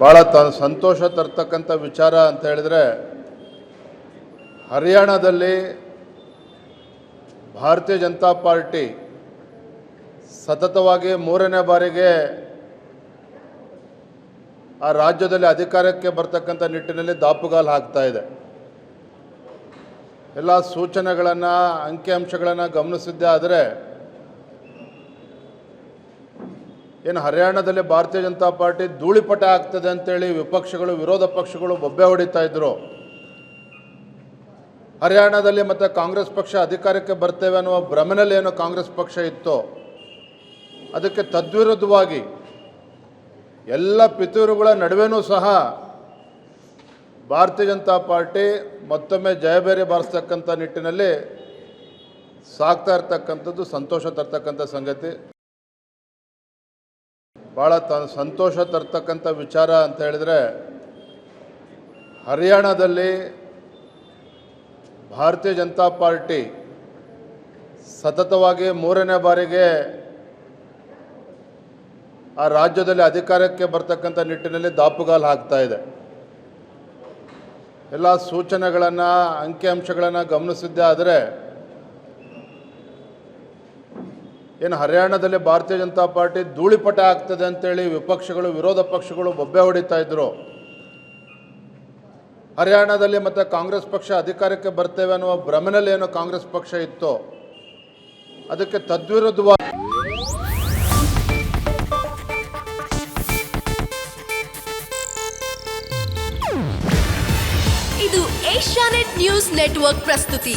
ಭಾಳ ತ ಸಂತೋಷ ತರ್ತಕ್ಕಂಥ ವಿಚಾರ ಅಂತ ಹೇಳಿದರೆ, ಹರಿಯಾಣದಲ್ಲಿ ಭಾರತೀಯ ಜನತಾ ಪಾರ್ಟಿ ಸತತವಾಗಿ ಮೂರನೇ ಬಾರಿಗೆ ಆ ರಾಜ್ಯದಲ್ಲಿ ಅಧಿಕಾರಕ್ಕೆ ಬರ್ತಕ್ಕಂಥ ನಿಟ್ಟಿನಲ್ಲಿ ದಾಪುಗಾಲು ಹಾಕ್ತಾ ಇದೆ. ಎಲ್ಲ ಸೂಚನೆಗಳನ್ನು ಅಂಕಿಅಂಶಗಳನ್ನು ಗಮನಿಸಿದ್ದೇ ಆದರೆ ಏನು ಹರಿಯಾಣದಲ್ಲಿ ಭಾರತೀಯ ಜನತಾ ಪಾರ್ಟಿ ಧೂಳಿಪಟ ಆಗ್ತದೆ ಅಂತೇಳಿ ವಿಪಕ್ಷಗಳು, ವಿರೋಧ ಪಕ್ಷಗಳು ಬೊಬ್ಬೆ ಹೊಡಿತಾ ಇದ್ರು. ಹರಿಯಾಣದಲ್ಲಿ ಮತ್ತೆ ಕಾಂಗ್ರೆಸ್ ಪಕ್ಷ ಅಧಿಕಾರಕ್ಕೆ ಬರ್ತೇವೆ ಅನ್ನುವ ಭ್ರಮನಲ್ಲಿ ಏನು ಕಾಂಗ್ರೆಸ್ ಪಕ್ಷ ಇತ್ತು. ಅದಕ್ಕೆ ತದ್ವಿರುದ್ಧವಾಗಿ ಎಲ್ಲ ಪಿತೂರುಗಳ ನಡುವೆನೂ ಸಹ ಭಾರತೀಯ ಜನತಾ ಪಾರ್ಟಿ ಮತ್ತೊಮ್ಮೆ ಜಯಬೇರಿ ಬಾರಿಸ್ತಕ್ಕಂಥ ನಿಟ್ಟಿನಲ್ಲಿ ಸಾಗ್ತಾ ಇರ್ತಕ್ಕಂಥದ್ದು, ಸಂತೋಷ ತರ್ತಕ್ಕಂಥ ಸಂಗತಿ. ಭಾಳ ತ ಸಂತೋಷ ತರ್ತಕ್ಕಂಥ ವಿಚಾರ ಅಂತ ಹೇಳಿದರೆ, ಹರಿಯಾಣದಲ್ಲಿ ಭಾರತೀಯ ಜನತಾ ಪಾರ್ಟಿ ಸತತವಾಗಿ ಮೂರನೇ ಬಾರಿಗೆ ಆ ರಾಜ್ಯದಲ್ಲಿ ಅಧಿಕಾರಕ್ಕೆ ಬರ್ತಕ್ಕಂಥ ನಿಟ್ಟಿನಲ್ಲಿ ದಾಪುಗಾಲು ಹಾಕ್ತಾ ಇದೆ. ಎಲ್ಲ ಸೂಚನೆಗಳನ್ನು, ಅಂಕಿಅಂಶಗಳನ್ನು ಗಮನಿಸಿದ್ದೇ ಆದರೆ ಏನು ಹರಿಯಾಣದಲ್ಲಿ ಭಾರತೀಯ ಜನತಾ ಪಾರ್ಟಿ ಧೂಳಿಪಟ ಆಗ್ತದೆ ಅಂತೇಳಿ ವಿಪಕ್ಷಗಳು, ವಿರೋಧ ಪಕ್ಷಗಳು ಬೊಬ್ಬೆ ಹೊಡಿತಾ ಇದ್ರು. ಹರಿಯಾಣದಲ್ಲಿ ಮತ್ತೆ ಕಾಂಗ್ರೆಸ್ ಪಕ್ಷ ಅಧಿಕಾರಕ್ಕೆ ಬರ್ತೇವೆ ಅನ್ನುವ ಭ್ರಮೆನಲ್ಲಿ ಏನು ಕಾಂಗ್ರೆಸ್ ಪಕ್ಷ ಇತ್ತು. ಅದಕ್ಕೆ ತದ್ವಿರುದ್ಧವಾಗಿ ಇದು ಏಷ್ಯಾನೆಟ್ ನ್ಯೂಸ್ ನೆಟ್ವರ್ಕ್ ಪ್ರಸ್ತುತಿ.